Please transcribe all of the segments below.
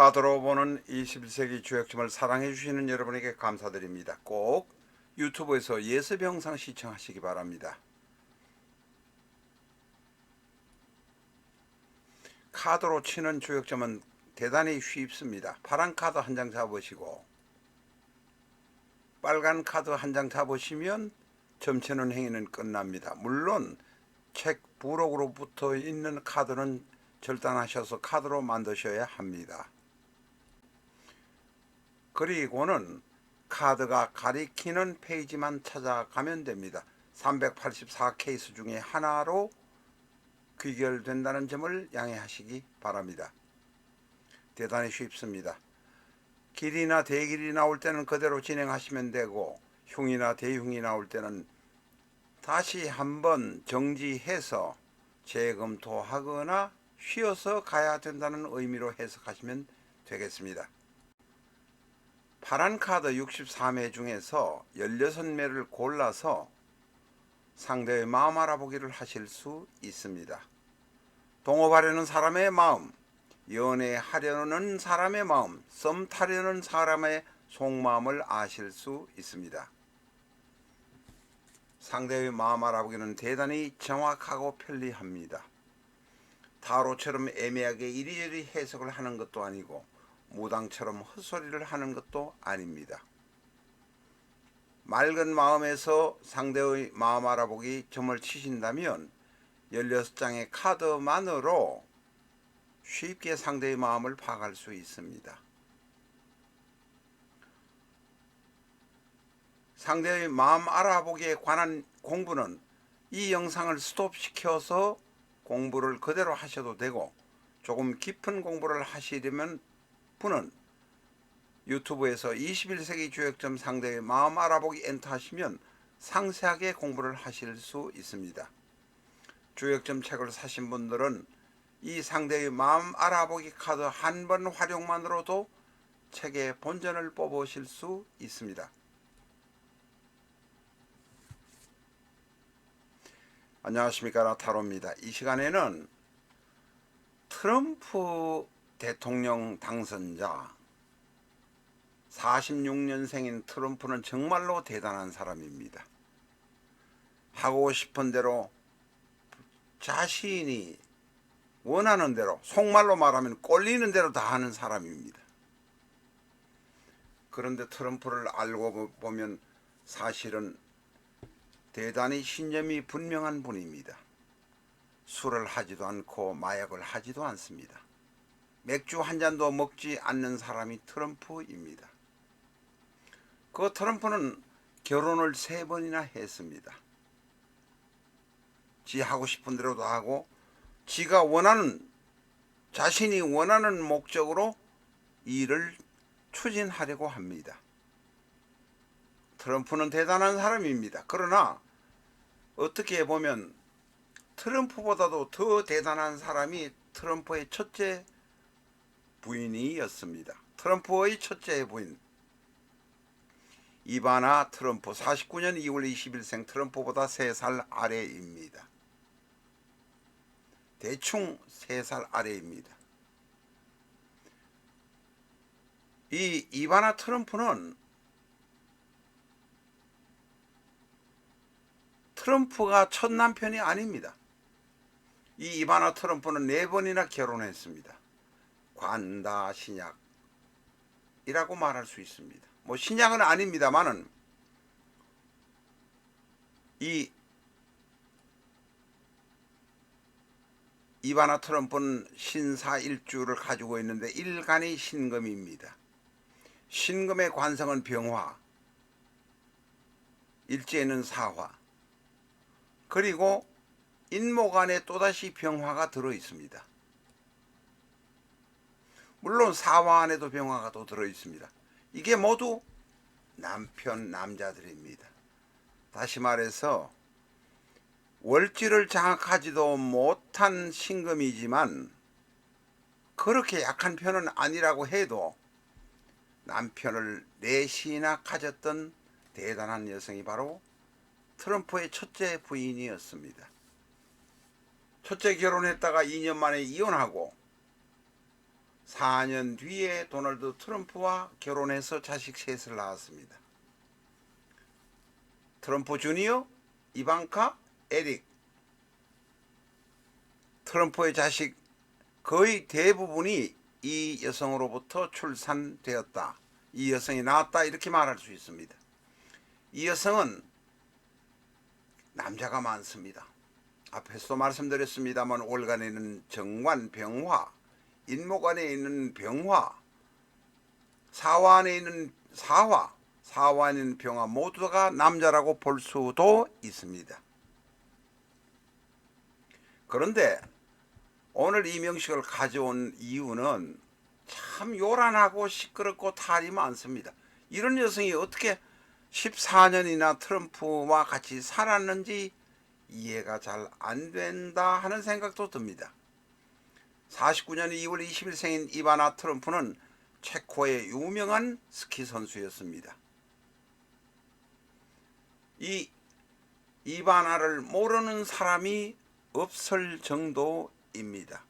카드로 보는 21세기 주역점을 사랑해 주시는 여러분에게 감사드립니다. 꼭 유튜브에서 예습 영상 시청하시기 바랍니다. 카드로 치는 주역점은 대단히 쉽습니다. 파란 카드 한 장 잡으시고 빨간 카드 한 장 잡으시면 점치는 행위는 끝납니다. 물론 책 부록으로 붙어 있는 카드는 절단하셔서 카드로 만드셔야 합니다. 그리고는 카드가 가리키는 페이지만 찾아가면 됩니다. 384 케이스 중에 하나로 귀결된다는 점을 양해하시기 바랍니다. 대단히 쉽습니다. 길이나 대길이 나올 때는 그대로 진행하시면 되고 흉이나 대흉이 나올 때는 다시 한번 정지해서 재검토하거나 쉬어서 가야 된다는 의미로 해석하시면 되겠습니다. 파란 카드 63매 중에서 16매를 골라서 상대의 마음 알아보기를 하실 수 있습니다. 동업하려는 사람의 마음, 연애하려는 사람의 마음, 썸 타려는 사람의 속마음을 아실 수 있습니다. 상대의 마음 알아보기는 대단히 정확하고 편리합니다. 타로처럼 애매하게 이리저리 해석을 하는 것도 아니고 무당처럼 헛소리를 하는 것도 아닙니다. 맑은 마음에서 상대의 마음 알아보기 점을 치신다면 16장의 카드만으로 쉽게 상대의 마음을 파악할 수 있습니다. 상대의 마음 알아보기에 관한 공부는 이 영상을 스톱시켜서 공부를 그대로 하셔도 되고 조금 깊은 공부를 하시려면 분은 유튜브에서 21세기 주역점 상대의 마음 알아보기 엔터 하시면 상세하게 공부를 하실 수 있습니다. 주역점 책을 사신 분들은 이 상대의 마음 알아보기 카드 한 번 활용만으로도 책의 본전을 뽑으실 수 있습니다. 안녕하십니까 나타로입니다. 이 시간에는 트럼프 대통령 당선자 46년생인 트럼프는 정말로 대단한 사람입니다. 하고 싶은 대로 자신이 원하는 대로 속말로 말하면 꼴리는 대로 다 하는 사람입니다. 그런데 트럼프를 알고 보면 사실은 대단히 신념이 분명한 분입니다. 술을 하지도 않고 마약을 하지도 않습니다. 맥주 한 잔도 먹지 않는 사람이 트럼프입니다. 그 트럼프는 결혼을 세 번이나 했습니다. 지 하고 싶은 대로도 하고 지가 원하는 자신이 원하는 목적으로 일을 추진하려고 합니다. 트럼프는 대단한 사람입니다. 그러나 어떻게 보면 트럼프보다도 더 대단한 사람이 트럼프의 첫째 부인이었습니다. 트럼프의 첫째 부인 이바나 트럼프 49년 2월 20일생 트럼프보다 3살 아래입니다. 대충 3살 아래입니다. 이 이바나 트럼프는 트럼프가 첫 남편이 아닙니다. 이 이바나 트럼프는 네 번이나 결혼했습니다. 관다 신약이라고 말할 수 있습니다. 뭐 신약은 아닙니다만은 이 이바나 트럼프는 신사 일주를 가지고 있는데 일간이 신금입니다. 신금의 관성은 병화, 일제는 사화, 그리고 인목 안에 또다시 병화가 들어 있습니다. 물론 사화 안에도 병화가 또 들어 있습니다. 이게 모두 남편 남자들입니다. 다시 말해서 월지를 장악하지도 못한 신금이지만 그렇게 약한 편은 아니라고 해도 남편을 넷이나 가졌던 대단한 여성이 바로 트럼프의 첫째 부인이었습니다. 첫째 결혼했다가 2년 만에 이혼하고 4년 뒤에 도널드 트럼프와 결혼해서 자식 셋을 낳았습니다. 트럼프 주니어, 이방카, 에릭. 트럼프의 자식 거의 대부분이 이 여성으로부터 출산되었다. 이 여성이 낳았다 이렇게 말할 수 있습니다. 이 여성은 남자가 많습니다. 앞에서도 말씀드렸습니다만 월간에 있는 정관, 병화, 인목 안에 있는 병화, 사화 안에 있는 사화, 사화 안에 있는 병화 모두가 남자라고 볼 수도 있습니다. 그런데 오늘 이 명식을 가져온 이유는 참 요란하고 시끄럽고 탈이 많습니다. 이런 여성이 어떻게 14년이나 트럼프와 같이 살았는지 이해가 잘 안 된다 하는 생각도 듭니다. 49년 2월 20일 생인 이바나 트럼프는 체코의 유명한 스키 선수였습니다. 이 이바나를 모르는 사람이 없을 정도입니다.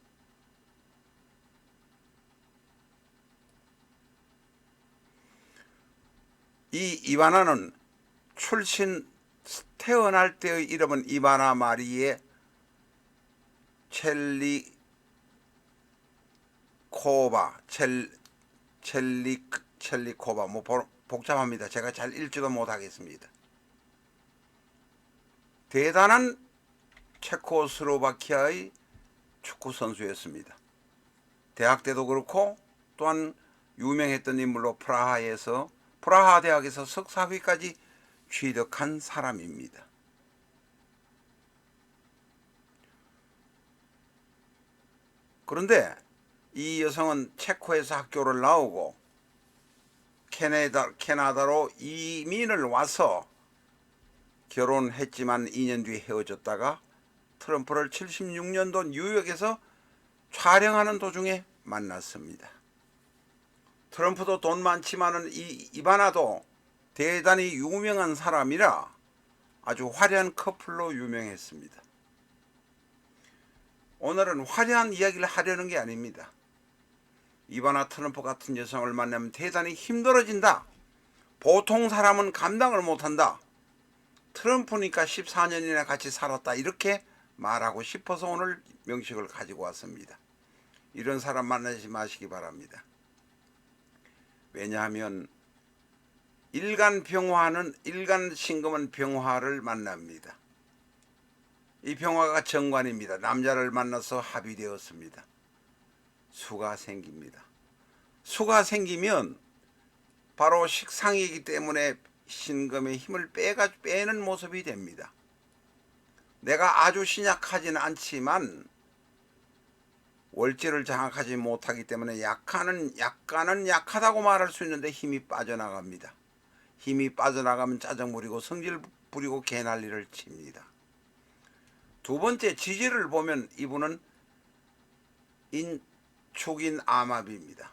이 이바나는 출신 태어날 때의 이름은 이바나 마리에 첼리 코바 첼 첼리 첼리코바 뭐 보- 복잡합니다. 제가 잘 읽지도 못하겠습니다. 대단한 체코스로바키아의 축구 선수였습니다. 대학 때도 그렇고 또한 유명했던 인물로 프라하에서 프라하 대학에서 석사학위까지 취득한 사람입니다. 그런데 이 여성은 체코에서 학교를 나오고 캐나다, 캐나다로 이민을 와서 결혼했지만 2년 뒤에 헤어졌다가 트럼프를 76년도 뉴욕에서 촬영하는 도중에 만났습니다. 트럼프도 돈 많지만은 이 이바나도 대단히 유명한 사람이라 아주 화려한 커플로 유명했습니다. 오늘은 화려한 이야기를 하려는 게 아닙니다. 이바나 트럼프 같은 여성을 만나면 대단히 힘들어진다. 보통 사람은 감당을 못한다. 트럼프니까 14년이나 같이 살았다. 이렇게 말하고 싶어서 오늘 명식을 가지고 왔습니다. 이런 사람 만나지 마시기 바랍니다. 왜냐하면 일간 병화는 일간 신금은 병화를 만납니다. 이 병화가 정관입니다. 남자를 만나서 합의되었습니다. 수가 생깁니다. 수가 생기면 바로 식상이기 때문에 신금의 힘을 빼가 빼는 모습이 됩니다. 내가 아주 신약하지는 않지만 월지를 장악하지 못하기 때문에 약하는 약간은 약하다고 말할 수 있는데 힘이 빠져나갑니다. 힘이 빠져나가면 짜증 부리고 성질 부리고 개난리를 칩니다. 두 번째 지지를 보면 이분은 인 축인 암합입니다.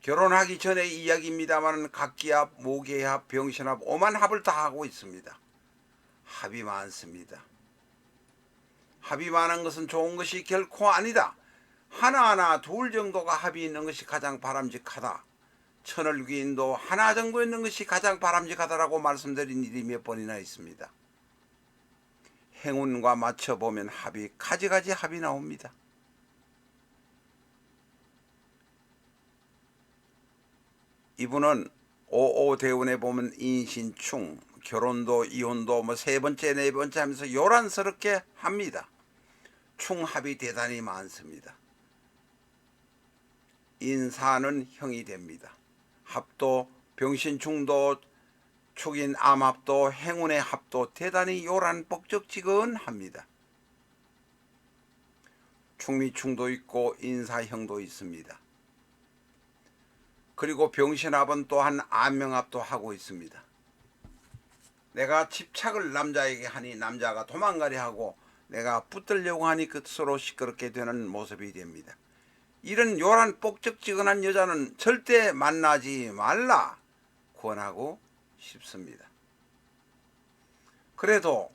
결혼하기 전에 이야기입니다만 각기합, 모계합, 병신합, 오만 합을 다 하고 있습니다. 합이 많습니다. 합이 많은 것은 좋은 것이 결코 아니다. 하나하나 둘 정도가 합이 있는 것이 가장 바람직하다. 천을 귀인도 하나 정도 있는 것이 가장 바람직하다라고 말씀드린 일이 몇 번이나 있습니다. 행운과 맞춰보면 합이 가지가지 합이 나옵니다. 이분은 오오 대운에 보면 인신충, 결혼도 이혼도 뭐 세 번째 네 번째 하면서 요란스럽게 합니다. 충합이 대단히 많습니다. 인사는 형이 됩니다. 합도 병신충도 축인 암합도 행운의 합도 대단히 요란 뻑적지근합니다. 충미충도 있고 인사형도 있습니다. 그리고 병신합은 또한 안명합도 하고 있습니다. 내가 집착을 남자에게 하니 남자가 도망가려 하고 내가 붙들려고 하니 끝으로 시끄럽게 되는 모습이 됩니다. 이런 요란 뻑적지근한 여자는 절대 만나지 말라 권하고 싶습니다. 그래도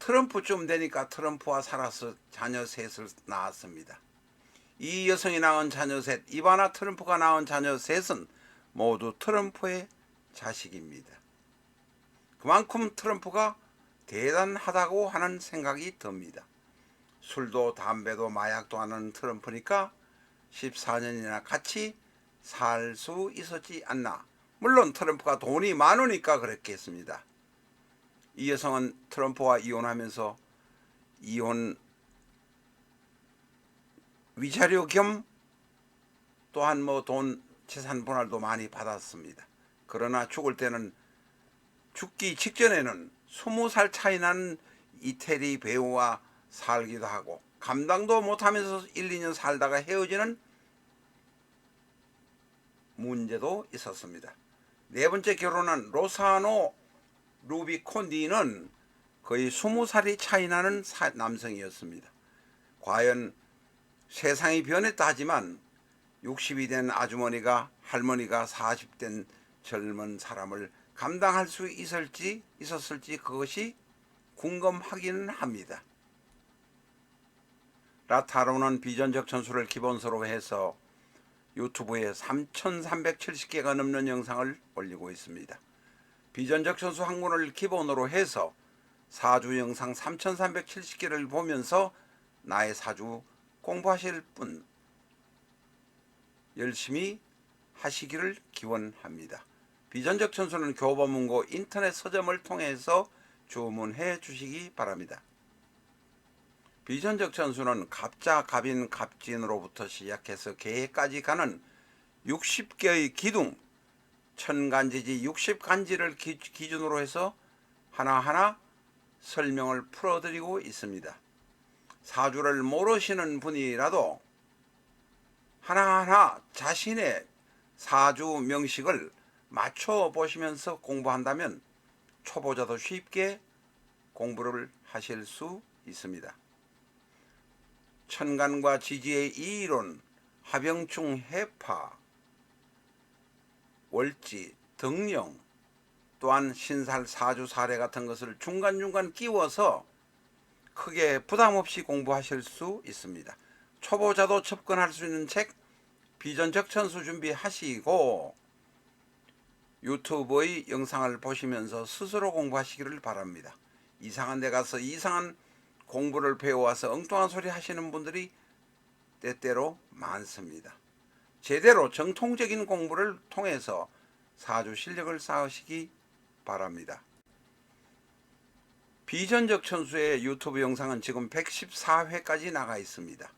트럼프쯤 되니까 트럼프와 살아서 자녀 셋을 낳았습니다. 이 여성이 낳은 자녀 셋, 이바나 트럼프가 낳은 자녀 셋은 모두 트럼프의 자식입니다. 그만큼 트럼프가 대단하다고 하는 생각이 듭니다. 술도 담배도 마약도 하는 트럼프니까 14년이나 같이 살 수 있었지 않나. 물론 트럼프가 돈이 많으니까 그랬겠습니다. 이 여성은 트럼프와 이혼하면서 이혼 위자료 겸 또한 뭐 돈 재산 분할도 많이 받았습니다. 그러나 죽을 때는 죽기 직전에는 20살 차이 나는 이태리 배우와 살기도 하고 감당도 못하면서 1, 2년 살다가 헤어지는 문제도 있었습니다. 네 번째 결혼한 로사노 루비 콘디는 거의 20살이 차이 나는 사- 남성이었습니다. 과연 세상이 변했다 하지만 60이 된 아주머니가 할머니가 40 된 젊은 사람을 감당할 수 있을지 있었을지 그것이 궁금하기는 합니다. 라타로는 비전적 전술을 기본서로 해서 유튜브에 3,370개가 넘는 영상을 올리고 있습니다. 비전적 전수 학문을 기본으로 해서 사주 영상 3,370개를 보면서 나의 사주 공부하실 분 열심히 하시기를 기원합니다. 비전적 천수는 교보문고 인터넷 서점을 통해서 주문해 주시기 바랍니다. 비전적 천수는 갑자, 갑인, 갑진으로부터 시작해서 개까지 가는 60개의 기둥, 천간지지 60간지를 기, 기준으로 해서 하나하나 설명을 풀어드리고 있습니다. 사주를 모르시는 분이라도 하나하나 자신의 사주 명식을 맞춰 보시면서 공부한다면 초보자도 쉽게 공부를 하실 수 있습니다. 천간과 지지의 이론, 하병충 해파, 월지, 등령, 또한 신살 사주 사례 같은 것을 중간중간 끼워서 크게 부담 없이 공부하실 수 있습니다. 초보자도 접근할 수 있는 책 비전적 천수 준비하시고 유튜브의 영상을 보시면서 스스로 공부하시기를 바랍니다. 이상한 데 가서 이상한 공부를 배워와서 엉뚱한 소리 하시는 분들이 때때로 많습니다. 제대로 정통적인 공부를 통해서 사주 실력을 쌓으시기 바랍니다. 비전적 천수의 유튜브 영상은 지금 114회까지 나가 있습니다.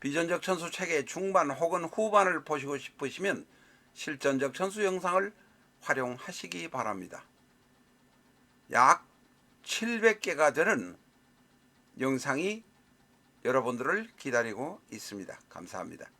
비전적 천수 책의 중반 혹은 후반을 보시고 싶으시면 실전적 천수 영상을 활용하시기 바랍니다. 약 700개가 되는 영상이 여러분들을 기다리고 있습니다. 감사합니다.